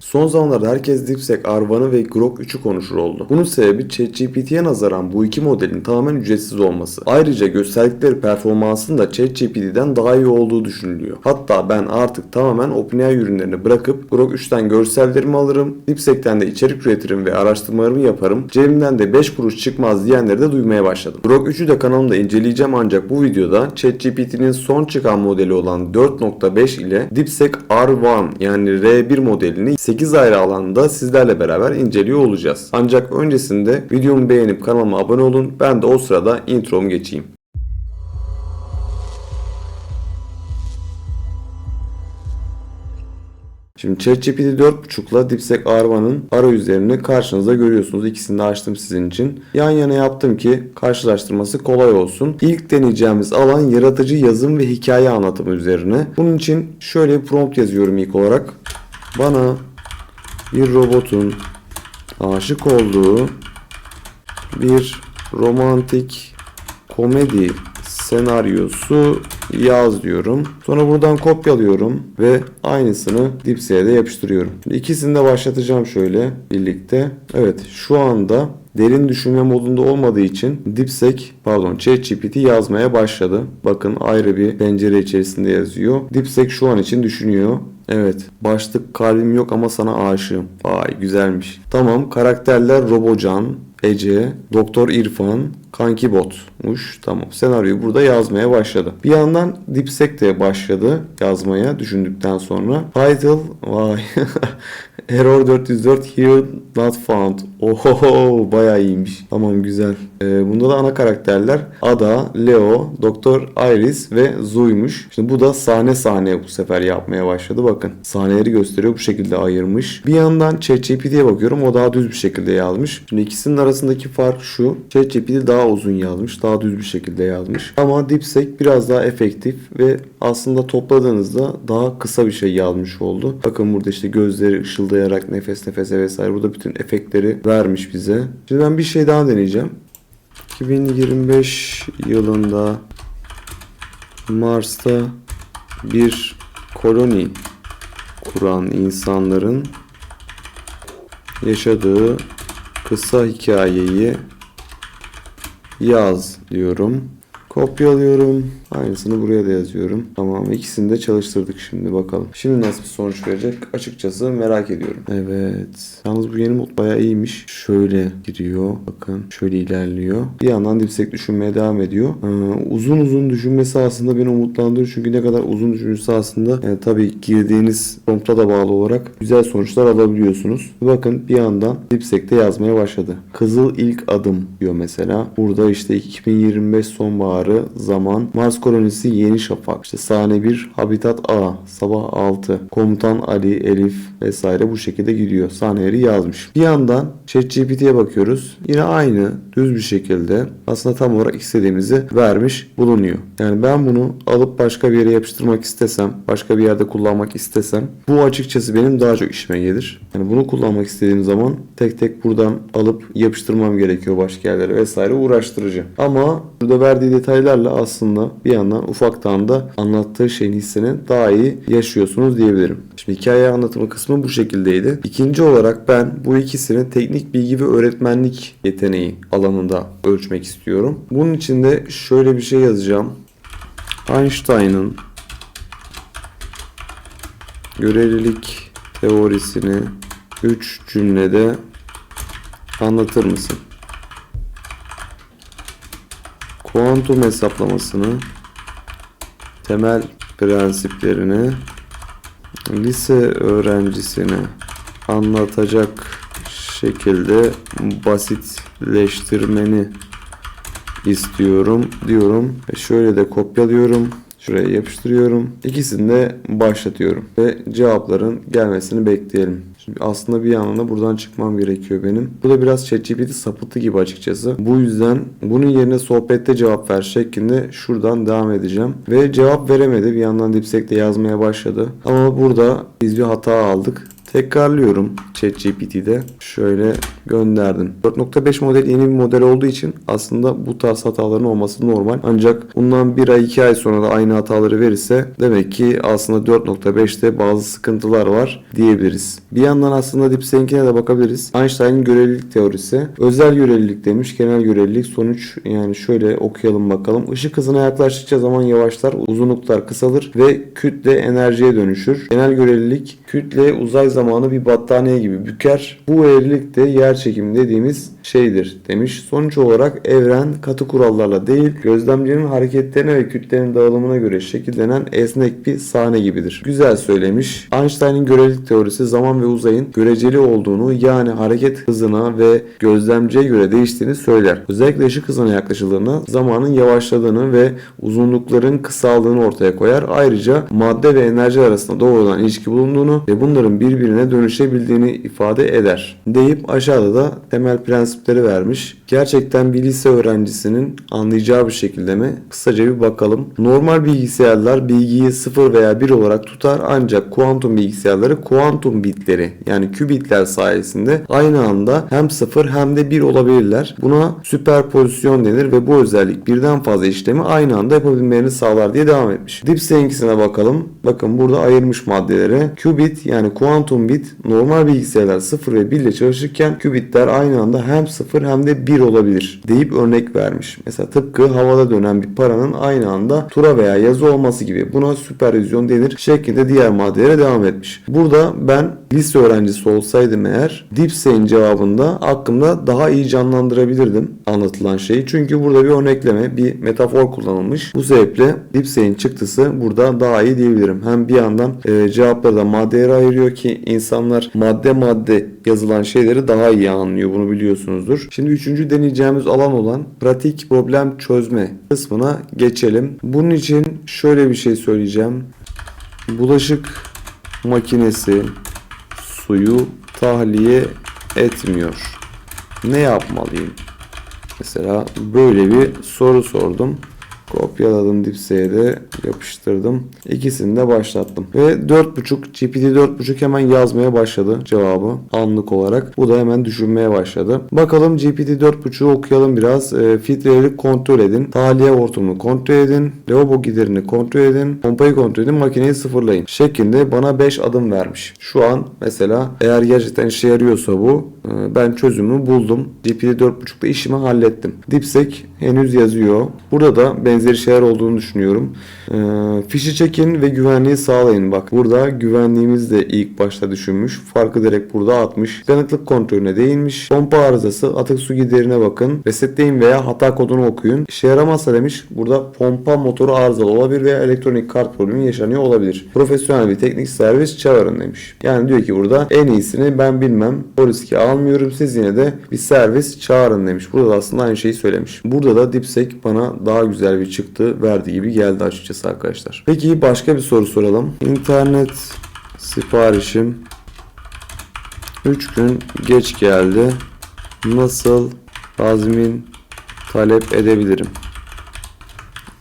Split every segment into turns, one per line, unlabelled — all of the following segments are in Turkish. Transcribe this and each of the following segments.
Son zamanlarda herkes DeepSeek R1'ı ve Grok 3'ü konuşur oldu. Bunun sebebi ChatGPT'ye nazaran bu iki modelin tamamen ücretsiz olması. Ayrıca gösterdikleri performansın da ChatGPT'den daha iyi olduğu düşünülüyor. Hatta ben artık tamamen OpenAI ürünlerini bırakıp Grok 3'ten görsellerimi alırım, DeepSeek'ten de içerik üretirim ve araştırmalarımı yaparım. Cebimden de 5 kuruş çıkmaz diyenleri de duymaya başladım. Grok 3'ü de kanalımda inceleyeceğim ancak bu videoda ChatGPT'nin son çıkan modeli olan 4.5 ile DeepSeek R1 yani R1 modelini 8 ayrı alanda sizlerle beraber inceliyor olacağız. Ancak öncesinde videomu beğenip kanalıma abone olun. Ben de o sırada intromu geçeyim. Şimdi ChatGPT 4.5 ile DeepSeek R1'ın arayüzlerini karşınızda görüyorsunuz. İkisini de açtım sizin için. Yan yana yaptım ki karşılaştırması kolay olsun. İlk deneyeceğimiz alan yaratıcı yazım ve hikaye anlatımı üzerine. Bunun için şöyle bir prompt yazıyorum ilk olarak. Bana bir robotun aşık olduğu bir romantik komedi senaryosu yaz diyorum. Sonra buradan kopyalıyorum ve aynısını DeepSeek'e de yapıştırıyorum. Şimdi İkisini de başlatacağım şöyle birlikte. Evet şu anda derin düşünme modunda olmadığı için DeepSeek pardon ChatGPT yazmaya başladı. Bakın ayrı bir pencere içerisinde yazıyor. DeepSeek şu an için düşünüyor. Evet. Başlık kalbim yok ama sana aşığım. Vay güzelmiş. Tamam. Karakterler Robocan, Ece, Doktor İrfan, Kanki Bot'muş. Tamam. Senaryoyu burada yazmaya başladı. Bir yandan Dipsek de başladı yazmaya düşündükten sonra. Title vay. Error 404 here not found. Oho bayağı iyiymiş. Tamam güzel. Ee, bunda da ana karakterler Ada, Leo, Doktor Iris ve Zoe'muş. Şimdi bu da sahne sahne bu sefer yapmaya başladı. Bakın sahneleri gösteriyor bu şekilde ayırmış. Bir yandan ChatGPT'ye bakıyorum. O daha düz bir şekilde yazmış. Şimdi ikisinin arasındaki fark şu. ChatGPT daha uzun yazmış. Daha düz bir şekilde yazmış. Ama DeepSeek biraz daha efektif ve aslında topladığınızda daha kısa bir şey yazmış oldu. Bakın burada işte gözleri ışıldayarak nefes nefese vesaire. Burada bütün efektleri vermiş bize. Şimdi ben bir şey daha deneyeceğim. 2025 yılında Mars'ta bir koloni kuran insanların yaşadığı kısa hikayeyi yaz diyorum. Kopyalıyorum. Aynısını buraya da yazıyorum. Tamam ikisini de çalıştırdık şimdi bakalım. Şimdi nasıl bir sonuç verecek açıkçası merak ediyorum. Evet. Yalnız bu yeni mod bayağı iyiymiş. Şöyle giriyor. Bakın şöyle ilerliyor. Bir yandan dipsek düşünmeye devam ediyor. Ee, uzun uzun düşünmesi aslında beni umutlandırıyor. Çünkü ne kadar uzun düşünürse aslında yani tabii girdiğiniz prompta da bağlı olarak güzel sonuçlar alabiliyorsunuz. Bakın bir yandan dipsekte yazmaya başladı. Kızıl ilk adım diyor mesela. Burada işte 2025 sonbaharı zaman Mars kolonisi Yeni Şafak. İşte sahne 1 Habitat A sabah 6 Komutan Ali Elif vesaire bu şekilde gidiyor. Sahneleri yazmış. Bir yandan ChatGPT'ye bakıyoruz. Yine aynı düz bir şekilde aslında tam olarak istediğimizi vermiş bulunuyor. Yani ben bunu alıp başka bir yere yapıştırmak istesem, başka bir yerde kullanmak istesem bu açıkçası benim daha çok işime gelir. Yani bunu kullanmak istediğim zaman tek tek buradan alıp yapıştırmam gerekiyor başka yerlere vesaire uğraştırıcı. Ama burada verdiği detaylarla aslında bir yandan ufaktan da anlattığı şeyin hissini daha iyi yaşıyorsunuz diyebilirim. Şimdi hikaye anlatımı kısmı bu şekildeydi. İkinci olarak ben bu ikisini teknik bilgi ve öğretmenlik yeteneği alanında ölçmek istiyorum. Bunun için de şöyle bir şey yazacağım. Einstein'ın görelilik teorisini 3 cümlede anlatır mısın? Kuantum hesaplamasını, temel prensiplerini lise öğrencisine anlatacak şekilde basitleştirmeni istiyorum diyorum. Şöyle de kopyalıyorum. Şuraya yapıştırıyorum. İkisini de başlatıyorum. Ve cevapların gelmesini bekleyelim. Şimdi aslında bir yandan da buradan çıkmam gerekiyor benim. Bu da biraz ChatGPT sapıtı gibi açıkçası. Bu yüzden bunun yerine sohbette cevap ver şeklinde şuradan devam edeceğim. Ve cevap veremedi. Bir yandan Dipsek de yazmaya başladı. Ama burada biz bir hata aldık. Tekrarlıyorum ChatGPT'de. Şöyle gönderdim. 4.5 model yeni bir model olduğu için aslında bu tarz hataların olması normal. Ancak bundan 1 ay 2 ay sonra da aynı hataları verirse demek ki aslında 4.5'te bazı sıkıntılar var diyebiliriz. Bir yandan aslında DeepSeek'ine de bakabiliriz. Einstein'ın görelilik teorisi. Özel görelilik demiş. Genel görelilik sonuç yani şöyle okuyalım bakalım. Işık hızına yaklaştıkça zaman yavaşlar, uzunluklar kısalır ve kütle enerjiye dönüşür. Genel görelilik kütle uzay zamanı bir battaniye gibi büker. Bu eğrilik de yer çekimi dediğimiz şeydir demiş. Sonuç olarak evren katı kurallarla değil, gözlemcinin hareketlerine ve kütlenin dağılımına göre şekillenen esnek bir sahne gibidir. Güzel söylemiş. Einstein'ın görelilik teorisi zaman ve uzayın göreceli olduğunu yani hareket hızına ve gözlemciye göre değiştiğini söyler. Özellikle ışık hızına yaklaşıldığında zamanın yavaşladığını ve uzunlukların kısaldığını ortaya koyar. Ayrıca madde ve enerji arasında doğrudan ilişki bulunduğunu ve bunların birbirine dönüşebildiğini ifade eder. Deyip aşağıda da temel prensipleri vermiş. Gerçekten bir lise öğrencisinin anlayacağı bir şekilde mi? Kısaca bir bakalım. Normal bilgisayarlar bilgiyi 0 veya 1 olarak tutar ancak kuantum bilgisayarları kuantum bitleri yani kübitler sayesinde aynı anda hem 0 hem de 1 olabilirler. Buna süperpozisyon denir ve bu özellik birden fazla işlemi aynı anda yapabilmelerini sağlar diye devam etmiş. DeepSeek'ine bakalım. Bakın burada ayırmış maddeleri. Qubit yani kuantum bit normal bilgisayarlar 0 ve 1 ile çalışırken qubitler aynı anda hem 0 hem de 1 olabilir deyip örnek vermiş. Mesela tıpkı havada dönen bir paranın aynı anda tura veya yazı olması gibi. Buna süpervizyon denir şeklinde diğer maddelere devam etmiş. Burada ben lise öğrencisi olsaydım eğer DeepSeek'in cevabında aklımda daha iyi canlandırabilirdim anlatılan şeyi. Çünkü burada bir örnekleme, bir metafor kullanılmış. Bu sebeple DeepSeek'in çıktısı burada daha iyi diyebilirim. Hem bir yandan e, cevapları da maddelere ayırıyor ki insanlar madde madde yazılan şeyleri daha iyi anlıyor. Bunu biliyorsunuzdur. Şimdi üçüncü deneyeceğimiz alan olan pratik problem çözme kısmına geçelim. Bunun için şöyle bir şey söyleyeceğim. Bulaşık makinesi suyu tahliye etmiyor. Ne yapmalıyım? Mesela böyle bir soru sordum. Kopyaladım dipseye de yapıştırdım. İkisini de başlattım. Ve 4.5 GPT 4.5 hemen yazmaya başladı cevabı anlık olarak. Bu da hemen düşünmeye başladı. Bakalım GPT 4.5'u okuyalım biraz. E, filtreleri kontrol edin. Tahliye hortumunu kontrol edin. Lavabo giderini kontrol edin. Pompayı kontrol edin. Makineyi sıfırlayın. Şeklinde bana 5 adım vermiş. Şu an mesela eğer gerçekten işe yarıyorsa bu e, ben çözümü buldum. GPT 4.5'da işimi hallettim. Dipsek henüz yazıyor. Burada da benzeri şeyler olduğunu düşünüyorum. Ee, fişi çekin ve güvenliği sağlayın. Bak burada güvenliğimiz de ilk başta düşünmüş. Farkı direkt burada atmış. Dayanıklık kontrolüne değinmiş. Pompa arızası, atık su giderine bakın. Resetleyin veya hata kodunu okuyun. İşe yaramazsa demiş. Burada pompa motoru arızalı olabilir veya elektronik kart problemi yaşanıyor olabilir. Profesyonel bir teknik servis çağırın demiş. Yani diyor ki burada en iyisini ben bilmem. O riski almıyorum. Siz yine de bir servis çağırın demiş. Burada da aslında aynı şeyi söylemiş. Burada da Dipsek bana daha güzel bir çıktı verdi gibi geldi açıkçası arkadaşlar. Peki başka bir soru soralım. İnternet siparişim 3 gün geç geldi. Nasıl tazmin talep edebilirim?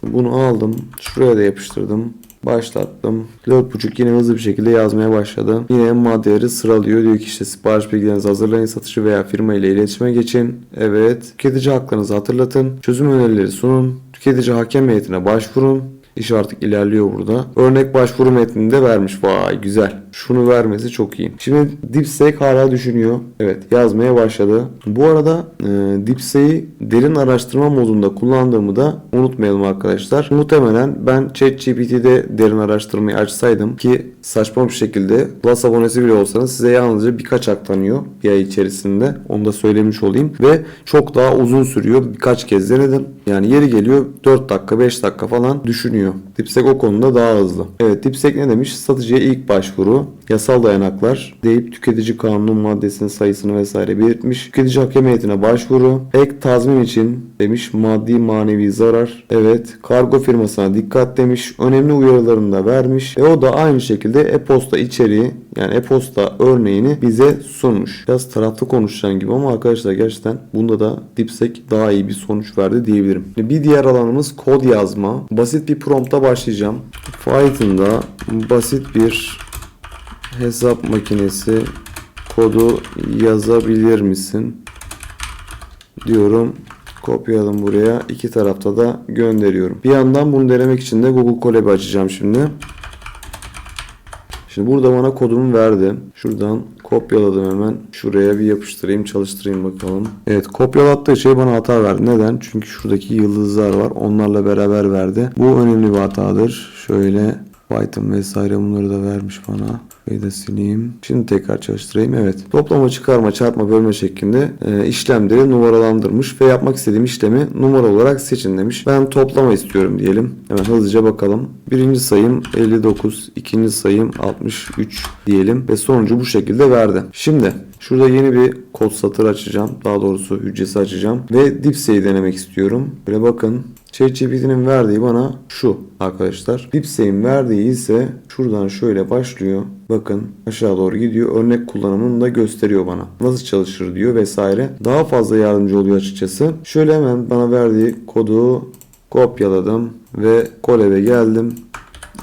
Bunu aldım. Şuraya da yapıştırdım. Başlattım. 4.5 yine hızlı bir şekilde yazmaya başladı. Yine maddeleri sıralıyor. Diyor ki işte sipariş bilgilerinizi hazırlayın. Satıcı veya firma ile iletişime geçin. Evet. Tüketici haklarınızı hatırlatın. Çözüm önerileri sunun. Tüketici hakem heyetine başvurun. İş artık ilerliyor burada. Örnek başvuru metnini de vermiş. Vay güzel. Şunu vermesi çok iyi. Şimdi DeepSeek hala düşünüyor. Evet yazmaya başladı. Bu arada e, DeepSeek'i derin araştırma modunda kullandığımı da unutmayalım arkadaşlar. Muhtemelen ben ChatGPT'de derin araştırmayı açsaydım ki saçma bir şekilde Plus abonesi bile olsanız size yalnızca birkaç aktanıyor bir ay içerisinde. Onu da söylemiş olayım. Ve çok daha uzun sürüyor. Birkaç kez denedim. Yani yeri geliyor 4 dakika 5 dakika falan düşünüyor. Dipsek o konuda daha hızlı. Evet Dipsek ne demiş? Satıcıya ilk başvuru, yasal dayanaklar deyip tüketici kanunu maddesinin sayısını vesaire belirtmiş. Tüketici hakem heyetine başvuru, ek tazmin için demiş maddi manevi zarar. Evet kargo firmasına dikkat demiş. Önemli uyarılarını da vermiş. Ve o da aynı şekilde e-posta içeriği yani e-posta örneğini bize sunmuş. Biraz taraflı konuşacağım gibi ama arkadaşlar gerçekten bunda da Dipsek daha iyi bir sonuç verdi diyebilirim. Bir diğer alanımız kod yazma. Basit bir prompta başlayacağım. Python'da basit bir hesap makinesi kodu yazabilir misin? Diyorum. Kopyaladım buraya. İki tarafta da gönderiyorum. Bir yandan bunu denemek için de Google Colab'i açacağım şimdi. Şimdi burada bana kodumu verdi. Şuradan kopyaladım hemen. Şuraya bir yapıştırayım çalıştırayım bakalım. Evet kopyalattığı şey bana hata verdi. Neden? Çünkü şuradaki yıldızlar var. Onlarla beraber verdi. Bu önemli bir hatadır. Şöyle Python vesaire bunları da vermiş bana. Şurayı da sileyim. Şimdi tekrar çalıştırayım. Evet. Toplama, çıkarma, çarpma, bölme şeklinde e, işlemleri numaralandırmış ve yapmak istediğim işlemi numara olarak seçin demiş. Ben toplama istiyorum diyelim. Hemen hızlıca bakalım. Birinci sayım 59, ikinci sayım 63 diyelim ve sonucu bu şekilde verdi. Şimdi Şurada yeni bir kod satır açacağım. Daha doğrusu hücresi açacağım. Ve dipseyi denemek istiyorum. Böyle bakın. ChatGPT'nin verdiği bana şu arkadaşlar. Dipsey'in verdiği ise şuradan şöyle başlıyor. Bakın aşağı doğru gidiyor. Örnek kullanımını da gösteriyor bana. Nasıl çalışır diyor vesaire. Daha fazla yardımcı oluyor açıkçası. Şöyle hemen bana verdiği kodu kopyaladım ve Colab'e geldim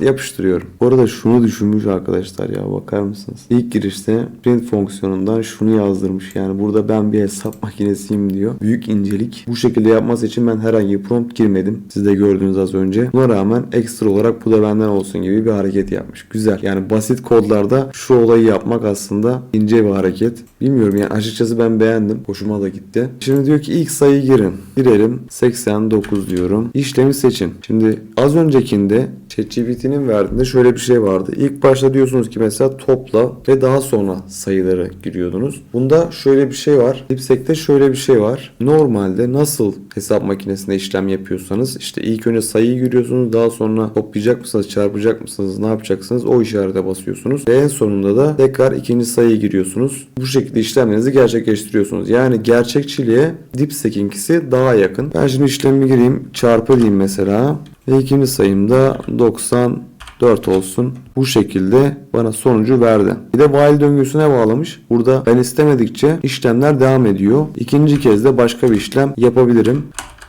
yapıştırıyorum. Bu arada şunu düşünmüş arkadaşlar ya bakar mısınız? İlk girişte print fonksiyonundan şunu yazdırmış. Yani burada ben bir hesap makinesiyim diyor. Büyük incelik. Bu şekilde yapması için ben herhangi bir prompt girmedim. Siz de gördünüz az önce. Buna rağmen ekstra olarak bu da benden olsun gibi bir hareket yapmış. Güzel. Yani basit kodlarda şu olayı yapmak aslında ince bir hareket. Bilmiyorum yani açıkçası ben beğendim. Hoşuma da gitti. Şimdi diyor ki ilk sayı girin. Girelim. 89 diyorum. İşlemi seçin. Şimdi az öncekinde ChatGPT'nin verdiğinde şöyle bir şey vardı. İlk başta diyorsunuz ki mesela topla ve daha sonra sayıları giriyordunuz. Bunda şöyle bir şey var. Dipsek'te şöyle bir şey var. Normalde nasıl hesap makinesinde işlem yapıyorsanız işte ilk önce sayıyı giriyorsunuz daha sonra toplayacak mısınız çarpacak mısınız ne yapacaksınız o işarete basıyorsunuz ve en sonunda da tekrar ikinci sayıyı giriyorsunuz. Bu şekilde işlemlerinizi gerçekleştiriyorsunuz. Yani gerçekçiliğe Dipsek'inkisi daha yakın. Ben şimdi işlemi gireyim çarpı diyeyim mesela. Ve ikinci sayımda 94 olsun. Bu şekilde bana sonucu verdi. Bir de while döngüsüne bağlamış. Burada ben istemedikçe işlemler devam ediyor. İkinci kez de başka bir işlem yapabilirim.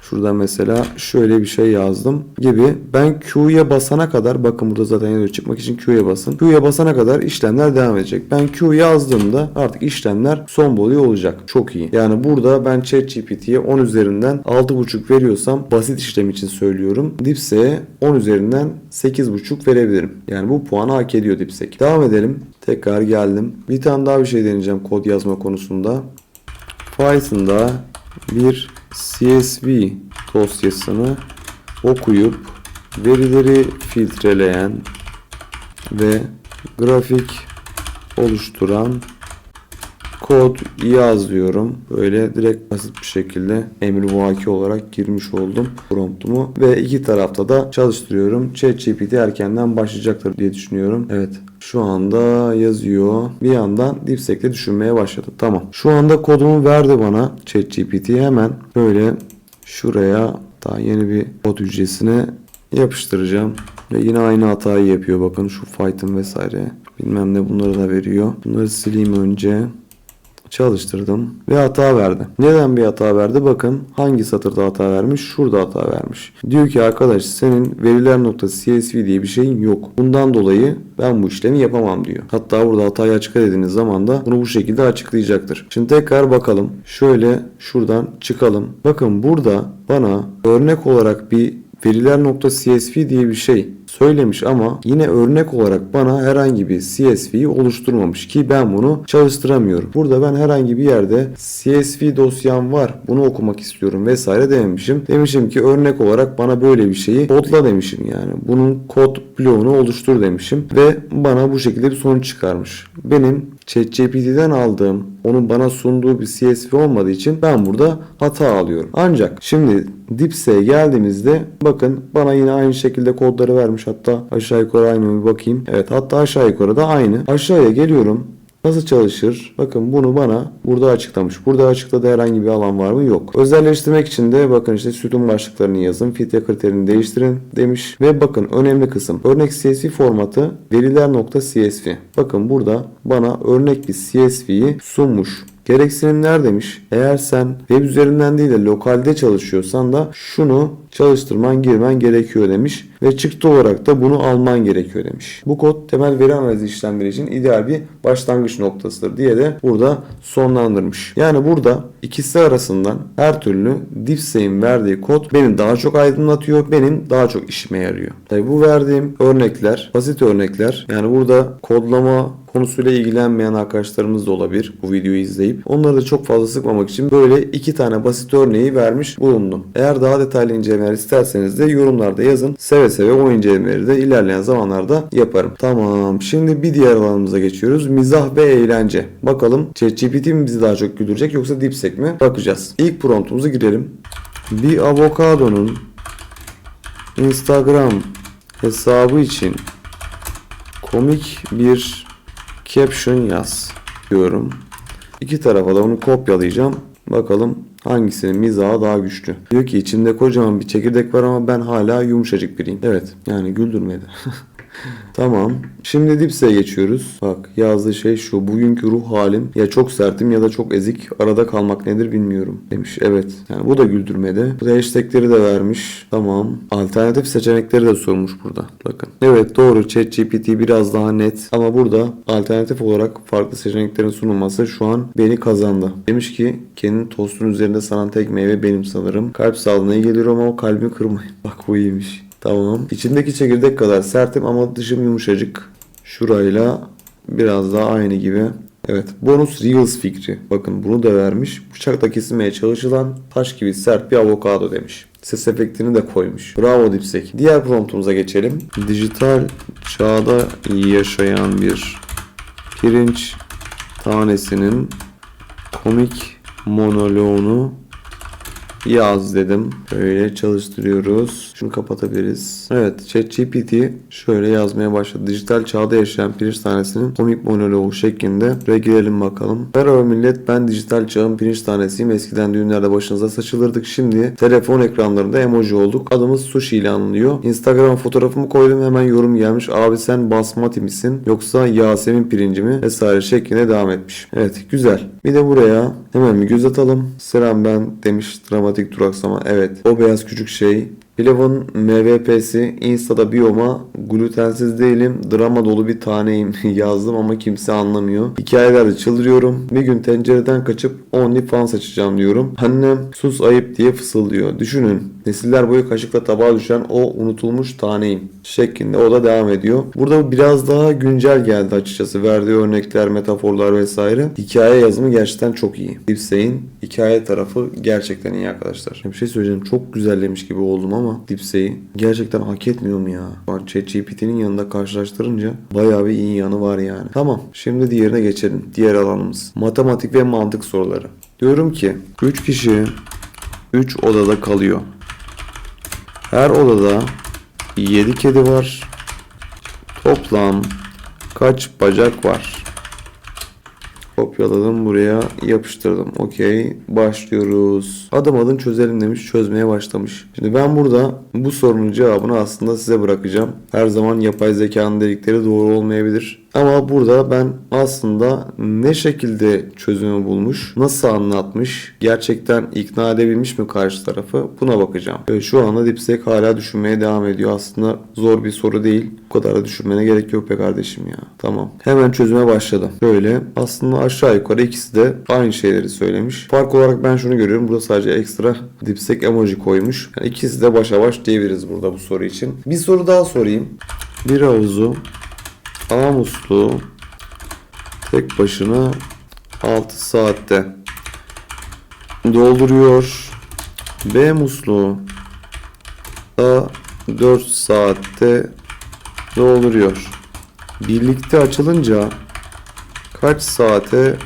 Şurada mesela şöyle bir şey yazdım gibi. Ben Q'ya basana kadar bakın burada zaten yazıyor çıkmak için Q'ya basın. Q'ya basana kadar işlemler devam edecek. Ben Q yazdığımda artık işlemler son buluyor olacak. Çok iyi. Yani burada ben ChatGPT'ye 10 üzerinden 6.5 veriyorsam basit işlem için söylüyorum. Dipsek'e 10 üzerinden 8.5 verebilirim. Yani bu puanı hak ediyor Dipsek. Devam edelim. Tekrar geldim. Bir tane daha bir şey deneyeceğim kod yazma konusunda. Python'da bir CSV dosyasını okuyup verileri filtreleyen ve grafik oluşturan kod yaz diyorum. Böyle direkt basit bir şekilde emrivaki olarak girmiş oldum promptumu ve iki tarafta da çalıştırıyorum. ChatGPT erkenden başlayacaktır diye düşünüyorum. Evet. Şu anda yazıyor. Bir yandan Dipsek'te düşünmeye başladı. Tamam. Şu anda kodumu verdi bana ChatGPT. Hemen böyle şuraya daha yeni bir kod hücresine yapıştıracağım. Ve yine aynı hatayı yapıyor. Bakın şu Python vesaire. Bilmem ne bunları da veriyor. Bunları sileyim önce çalıştırdım ve hata verdi. Neden bir hata verdi? Bakın hangi satırda hata vermiş? Şurada hata vermiş. Diyor ki arkadaş senin veriler.csv diye bir şeyin yok. Bundan dolayı ben bu işlemi yapamam diyor. Hatta burada hatayı açıkla dediğiniz zaman da bunu bu şekilde açıklayacaktır. Şimdi tekrar bakalım. Şöyle şuradan çıkalım. Bakın burada bana örnek olarak bir veriler.csv diye bir şey söylemiş ama yine örnek olarak bana herhangi bir CSV'yi oluşturmamış ki ben bunu çalıştıramıyorum. Burada ben herhangi bir yerde CSV dosyam var bunu okumak istiyorum vesaire dememişim. Demişim ki örnek olarak bana böyle bir şeyi kodla demişim yani. Bunun kod bloğunu oluştur demişim ve bana bu şekilde bir sonuç çıkarmış. Benim ChatGPT'den aldığım onun bana sunduğu bir CSV olmadığı için ben burada hata alıyorum. Ancak şimdi Dipsek'e geldiğimizde bakın bana yine aynı şekilde kodları vermiş hatta aşağı yukarı aynı bir bakayım. Evet hatta aşağı yukarı da aynı. Aşağıya geliyorum. Nasıl çalışır? Bakın bunu bana burada açıklamış. Burada açıkladığı herhangi bir alan var mı? Yok. Özelleştirmek için de bakın işte sütun başlıklarını yazın. Filtre kriterini değiştirin demiş. Ve bakın önemli kısım. Örnek CSV formatı veriler.csv. Bakın burada bana örnek bir CSV'yi sunmuş. Gereksinimler demiş. Eğer sen web üzerinden değil de lokalde çalışıyorsan da şunu çalıştırman girmen gerekiyor demiş. Ve çıktı olarak da bunu alman gerekiyor demiş. Bu kod temel veri analizi işlemleri için ideal bir başlangıç noktasıdır diye de burada sonlandırmış. Yani burada ikisi arasından her türlü DeepSeek'in verdiği kod beni daha çok aydınlatıyor, benim daha çok işime yarıyor. Tabi bu verdiğim örnekler, basit örnekler. Yani burada kodlama konusuyla ilgilenmeyen arkadaşlarımız da olabilir bu videoyu izleyip. Onları da çok fazla sıkmamak için böyle iki tane basit örneği vermiş bulundum. Eğer daha detaylı incelemeler isterseniz de yorumlarda yazın. Seve seve o incelemeleri de ilerleyen zamanlarda yaparım. Tamam şimdi bir diğer alanımıza geçiyoruz. Mizah ve eğlence. Bakalım ChatGPT mi bizi daha çok güldürecek yoksa DeepSeek mi? Bakacağız. İlk promptumuzu girelim. Bir avokadonun Instagram hesabı için komik bir caption yaz diyorum. İki tarafa da onu kopyalayacağım. Bakalım hangisinin mizahı daha güçlü. Diyor ki içinde kocaman bir çekirdek var ama ben hala yumuşacık biriyim. Evet yani güldürmedi. Tamam. Şimdi dipse geçiyoruz. Bak yazdığı şey şu. Bugünkü ruh halim ya çok sertim ya da çok ezik. Arada kalmak nedir bilmiyorum demiş. Evet. Yani bu da güldürmedi. Bu da hashtagleri de vermiş. Tamam. Alternatif seçenekleri de sormuş burada. Bakın. Evet doğru. ChatGPT biraz daha net. Ama burada alternatif olarak farklı seçeneklerin sunulması şu an beni kazandı. Demiş ki kendini tostun üzerinde sanan tek meyve benim sanırım. Kalp sağlığına iyi geliyorum ama kalbimi kırmayın. Bak bu iyiymiş. Tamam. İçindeki çekirdek kadar sertim ama dışım yumuşacık. Şurayla biraz daha aynı gibi. Evet. Bonus Reels fikri. Bakın bunu da vermiş. Bıçakla kesilmeye çalışılan taş gibi sert bir avokado demiş. Ses efektini de koymuş. Bravo Dipsek. Diğer promptumuza geçelim. Dijital çağda yaşayan bir pirinç tanesinin komik monoloğunu yaz dedim. Böyle çalıştırıyoruz. Şunu kapatabiliriz. Evet ChatGPT şöyle yazmaya başladı. Dijital çağda yaşayan pirinç tanesinin komik monoloğu şeklinde. Ve girelim bakalım. Merhaba millet ben dijital çağın pirinç tanesiyim. Eskiden düğünlerde başınıza saçılırdık. Şimdi telefon ekranlarında emoji olduk. Adımız sushi ile anılıyor. Instagram fotoğrafımı koydum hemen yorum gelmiş. Abi sen basmati misin yoksa Yasemin pirinci mi? Vesaire şeklinde devam etmiş. Evet güzel. Bir de buraya hemen bir göz atalım. Selam ben demiş dramatik duraksama. Evet o beyaz küçük şey Pilavın MVP'si Insta'da biyoma glutensiz değilim drama dolu bir taneyim yazdım ama kimse anlamıyor. Hikayelerde çıldırıyorum. Bir gün tencereden kaçıp OnlyFans açacağım diyorum. Annem sus ayıp diye fısıldıyor. Düşünün nesiller boyu kaşıkla tabağa düşen o unutulmuş taneyim şeklinde o da devam ediyor. Burada biraz daha güncel geldi açıkçası. Verdiği örnekler, metaforlar vesaire. Hikaye yazımı gerçekten çok iyi. Dipsey'in hikaye tarafı gerçekten iyi arkadaşlar. Bir şey söyleyeceğim. Çok güzellemiş gibi oldum ama Dipsey'i gerçekten hak etmiyor mu ya? Bak ChatGPT'nin yanında karşılaştırınca bayağı bir iyi yanı var yani. Tamam. Şimdi diğerine geçelim. Diğer alanımız. Matematik ve mantık soruları. Diyorum ki 3 kişi 3 odada kalıyor. Her odada 7 kedi var. Toplam kaç bacak var? Kopyaladım buraya yapıştırdım. Okey başlıyoruz. Adım adım çözelim demiş çözmeye başlamış. Şimdi ben burada bu sorunun cevabını aslında size bırakacağım. Her zaman yapay zekanın dedikleri doğru olmayabilir. Ama burada ben aslında ne şekilde çözümü bulmuş, nasıl anlatmış, gerçekten ikna edebilmiş mi karşı tarafı buna bakacağım. Ee, Şu anda Dipsek hala düşünmeye devam ediyor. Aslında zor bir soru değil. Bu kadar da düşünmene gerek yok be kardeşim ya. Tamam. Hemen çözüme başladım. Böyle aslında aşağı yukarı ikisi de aynı şeyleri söylemiş. Fark olarak ben şunu görüyorum. Burada sadece ekstra Dipsek emoji koymuş. Yani ikisi de başa baş diyebiliriz burada bu soru için. Bir soru daha sorayım. Bir havuzu A musluğu tek başına 6 saatte dolduruyor. B musluğu da 4 saatte dolduruyor. Birlikte açılınca kaç saate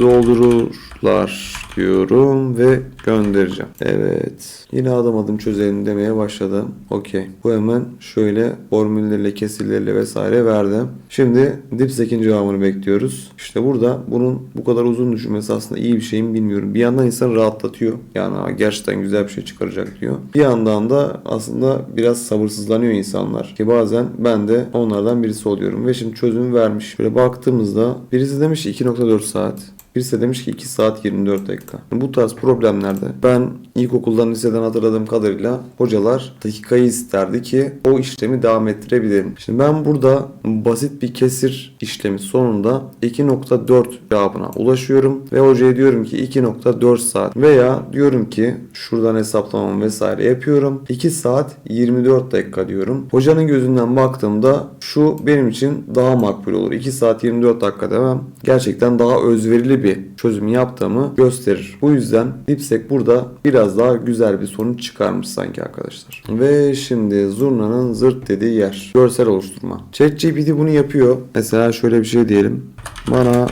doldururlar diyorum ve göndereceğim. Evet. Yine adım adım çözelim demeye başladım. Okey. Bu hemen şöyle formülleriyle, kesirleriyle vesaire verdim. Şimdi Dipsek'in cevabını bekliyoruz. İşte burada bunun bu kadar uzun düşünmesi aslında iyi bir şey mi bilmiyorum. Bir yandan insan rahatlatıyor. Yani "Aa, gerçekten güzel bir şey çıkaracak diyor. Bir yandan da aslında biraz sabırsızlanıyor insanlar. Ki bazen ben de onlardan birisi oluyorum. Ve şimdi çözümü vermiş. Böyle baktığımızda birisi demiş ki 2.4 saat. Birisi demiş ki 2 saat 24 dakika. Bu tarz problemlerde ben ilkokuldan liseden hatırladığım kadarıyla hocalar dakikayı isterdi ki o işlemi devam ettirebilirim. Şimdi ben burada basit bir kesir işlemi sonunda 2.4 cevabına ulaşıyorum ve hocaya diyorum ki 2.4 saat veya diyorum ki şuradan hesaplamamı vesaire yapıyorum. 2 saat 24 dakika diyorum. Hocanın gözünden baktığımda şu benim için daha makbul olur. 2 saat 24 dakika demem gerçekten daha özverili bir çözüm yaptığımı gösterir. Bu yüzden Dipsek burada biraz daha güzel bir sonuç çıkarmış sanki arkadaşlar. Ve şimdi zurnanın zırt dediği yer. Görsel oluşturma. ChatGPT bunu yapıyor. Mesela şöyle bir şey diyelim. Bana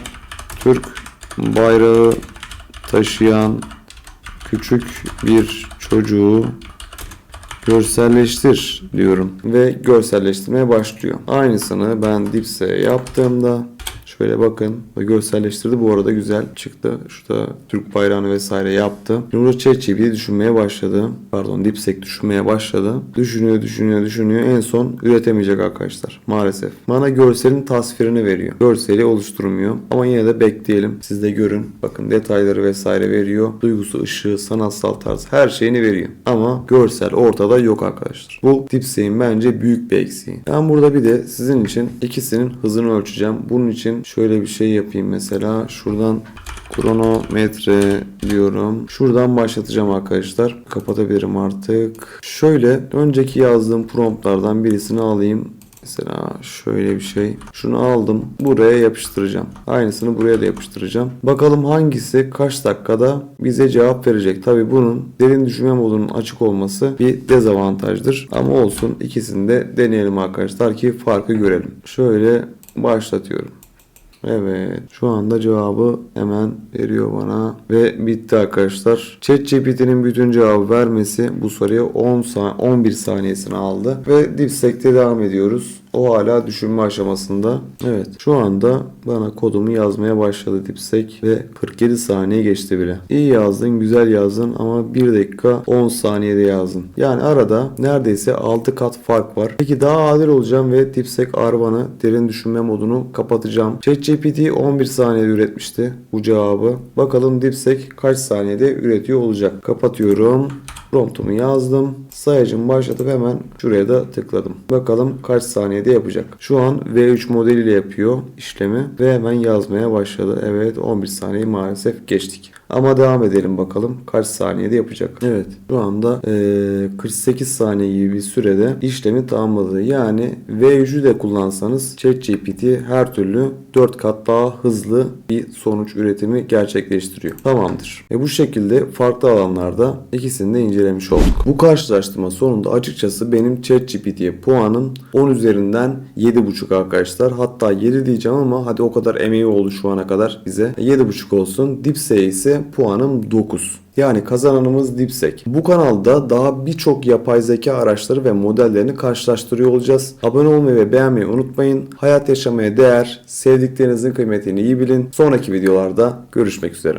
Türk bayrağı taşıyan küçük bir çocuğu görselleştir diyorum ve görselleştirmeye başlıyor. Aynısını ben dipse yaptığımda şöyle bakın ve görselleştirdi. Bu arada güzel çıktı. Şurada Türk bayrağını vesaire yaptı. Şimdi burada ChatGPT düşünmeye başladı. Pardon Dipsek düşünmeye başladı. Düşünüyor, düşünüyor, düşünüyor. En son üretemeyecek arkadaşlar. Maalesef. Bana görselin tasvirini veriyor. Görseli oluşturmuyor. Ama yine de bekleyelim. Siz de görün. Bakın detayları vesaire veriyor. Duygusu, ışığı, sanatsal tarz her şeyini veriyor. Ama görsel ortada yok arkadaşlar. Bu Dipsek'in bence büyük bir eksiği. Ben burada bir de sizin için ikisinin hızını ölçeceğim. Bunun için şöyle bir şey yapayım mesela. Şuradan kronometre diyorum. Şuradan başlatacağım arkadaşlar. Kapatabilirim artık. Şöyle önceki yazdığım promptlardan birisini alayım. Mesela şöyle bir şey. Şunu aldım. Buraya yapıştıracağım. Aynısını buraya da yapıştıracağım. Bakalım hangisi kaç dakikada bize cevap verecek. Tabi bunun derin düşünme modunun açık olması bir dezavantajdır. Ama olsun ikisini de deneyelim arkadaşlar ki farkı görelim. Şöyle başlatıyorum. Evet. Şu anda cevabı hemen veriyor bana. Ve bitti arkadaşlar. ChatGPT'nin bütün cevabı vermesi bu soruya 10 sa 11 saniyesini aldı. Ve Dipsek'te devam ediyoruz. O hala düşünme aşamasında. Evet. Şu anda bana kodumu yazmaya başladı Dipsek ve 47 saniye geçti bile. İyi yazdın, güzel yazdın ama 1 dakika 10 saniyede yazdın. Yani arada neredeyse 6 kat fark var. Peki daha adil olacağım ve Dipsek Arvan'ı derin düşünme modunu kapatacağım. ChatGPT 11 saniyede üretmişti bu cevabı. Bakalım Dipsek kaç saniyede üretiyor olacak. Kapatıyorum. Promptumu yazdım. Sayacımı başlatıp hemen şuraya da tıkladım. Bakalım kaç saniyede yapacak. Şu an V3 modeliyle yapıyor işlemi ve hemen yazmaya başladı. Evet 11 saniye maalesef geçtik. Ama devam edelim bakalım kaç saniyede yapacak. Evet şu anda eee, 48 saniye gibi bir sürede işlemi tamamladı. Yani V3'ü de kullansanız ChatGPT her türlü 4 kat daha hızlı bir sonuç üretimi gerçekleştiriyor. Tamamdır. E bu şekilde farklı alanlarda ikisini de incelemiş olduk. Bu karşılaştırma sonunda açıkçası benim ChatGPT'ye puanım 10 üzerinden 7.5 arkadaşlar. Hatta 7 diyeceğim ama hadi o kadar emeği oldu şu ana kadar bize. 7.5 olsun. Dipsey puanım 9. Yani kazananımız Dipsek. Bu kanalda daha birçok yapay zeka araçları ve modellerini karşılaştırıyor olacağız. Abone olmayı ve beğenmeyi unutmayın. Hayat yaşamaya değer, sevdiklerinizin kıymetini iyi bilin. Sonraki videolarda görüşmek üzere.